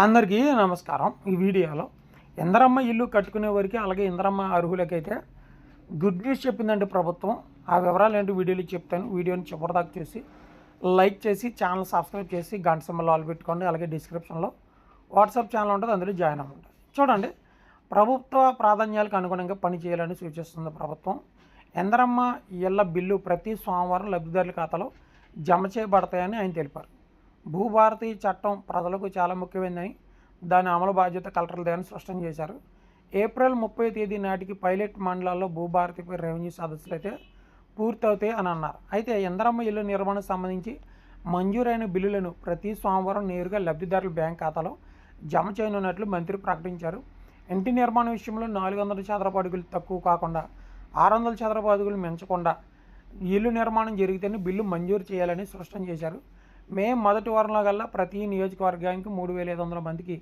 అందరికీ నమస్కారం. ఈ వీడియోలో ఇందరమ్మ ఇల్లు కట్టుకునే వారికి అలాగే ఇందరమ్మ అర్హులకైతే గుడ్ న్యూస్ చెప్పిందండి ప్రభుత్వం. ఆ వివరాలు ఏంటి వీడియోలో చెప్తాను. వీడియోని చివరిదాకా చూసి లైక్ చేసి ఛానల్ సబ్స్క్రైబ్ చేసి గంట సింబల్ ఆల్ పెట్టుకోండి. అలాగే డిస్క్రిప్షన్లో వాట్సాప్ ఛానల్ ఉంటుంది. అందులో జాయిన్ అవ్వండి. చూడండి ప్రభుత్వ ప్రాధాన్యాలకు అనుగుణంగా పని చేయాలని సూచిస్తుంది ప్రభుత్వం. ఎందరమ్మ ఇళ్ళ బిల్లు ప్రతి సోమవారం లబ్ధిదారుల ఖాతాలో జమ చేయబడతాయని ఆయన తెలిపారు. భూభారతి చట్టం ప్రజలకు చాలా ముఖ్యమైనదని దాని అమలు బాధ్యత కలెక్టర్లదేనని స్పష్టం చేశారు. ఏప్రిల్ ముప్పై తేదీ నాటికి పైలట్ మండలాల్లో భూభారతిపై రెవెన్యూ సదస్సులు అయితే పూర్తవుతాయి అని అన్నారు. అయితే ఇంద్రమ్మ ఇల్లు నిర్మాణం సంబంధించి మంజూరైన బిల్లులను ప్రతి సోమవారం నేరుగా లబ్ధిదారుల బ్యాంక్ ఖాతాలో జమ చేయనున్నట్లు మంత్రి ప్రకటించారు. ఇంటి నిర్మాణం విషయంలో నాలుగు వందల చదరపు అడుగులు తక్కువ కాకుండా ఆరు వందల చదరపు అడుగులు మించకుండా ఇల్లు నిర్మాణం జరిగితేనే బిల్లు మంజూరు చేయాలని స్పష్టం చేశారు. మే మొదటి వారంలో కల్లా ప్రతి నియోజకవర్గానికి మూడు వేల ఐదు వందల మందికి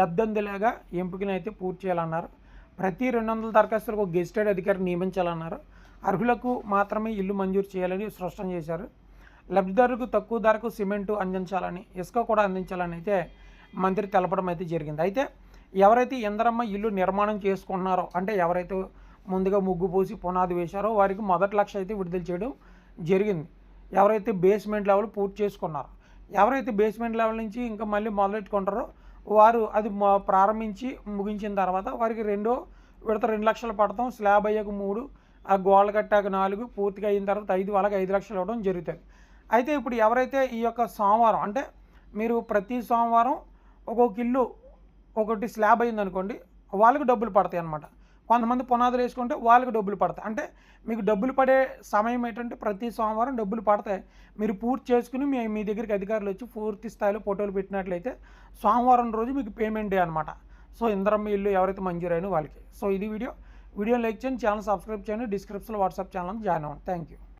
లబ్ధందిలాగా ఎంపికను అయితే పూర్తి చేయాలన్నారు. ప్రతి రెండు వందల దరఖాస్తులకు ఒక గెజిటెడ్ అధికారి నియమించాలన్నారు. అర్హులకు మాత్రమే ఇల్లు మంజూరు చేయాలని స్పష్టం చేశారు. లబ్ధిదారులకు తక్కువ ధరకు సిమెంటు అందించాలని ఇసుక కూడా అందించాలని అయితే మంత్రి తెలపడం అయితే జరిగింది. అయితే ఎవరైతే ఇందరమ్మ ఇల్లు నిర్మాణం చేసుకుంటున్నారో అంటే ఎవరైతే ముందుగా ముగ్గు పోసి పునాది వేశారో వారికి మొదటి లక్ష అయితే విడుదల చేయడం జరిగింది. ఎవరైతే బేస్మెంట్ లెవెల్ పూర్తి చేసుకున్నారో ఎవరైతే బేస్మెంట్ లెవెల్ నుంచి ఇంకా మళ్ళీ మొదలెట్టుకుంటారో వారు అది ప్రారంభించి ముగించిన తర్వాత వారికి రెండో విడత రెండు లక్షలు పడతాం. స్లాబ్ అయ్యాక మూడు ఆ గోడలు కట్టాక నాలుగు పూర్తిగా అయిన తర్వాత ఐదు వాళ్ళకి ఐదు లక్షలు ఇవ్వడం జరుగుతుంది. అయితే ఇప్పుడు ఎవరైతే ఈ యొక్క సోమవారం అంటే మీరు ప్రతి సోమవారం ఒక్కొక్క ఇల్లు ఒకటి స్లాబ్ అయిందనుకోండి వాళ్ళకి డబ్బులు పడతాయి అన్నమాట కొంతమంది పునాదులు వేసుకుంటే వాళ్ళకి డబ్బులు పడతాయి. అంటే మీకు డబ్బులు పడే సమయం ఏంటంటే ప్రతి సోమవారం డబ్బులు పడతాయి. మీరు పూర్తి చేసుకుని మీ మీ దగ్గరికి అధికారులు వచ్చి పూర్తి స్థాయిలో ఫోటోలు పెట్టినట్లయితే సోమవారం రోజు మీకు పేమెంట్ డే అనమాట సో ఇంద్రమ్మ ఇల్లు ఎవరైతే మంజూరైన వాళ్ళకి. సో ఇది వీడియో. వీడియో లైక్ చేయండి ఛానల్ సబ్స్క్రైబ్ చేయండి డిస్క్రిప్షన్లో వాట్సాప్ ఛానల్ జాయిన్ అవ్వండి. Thank you.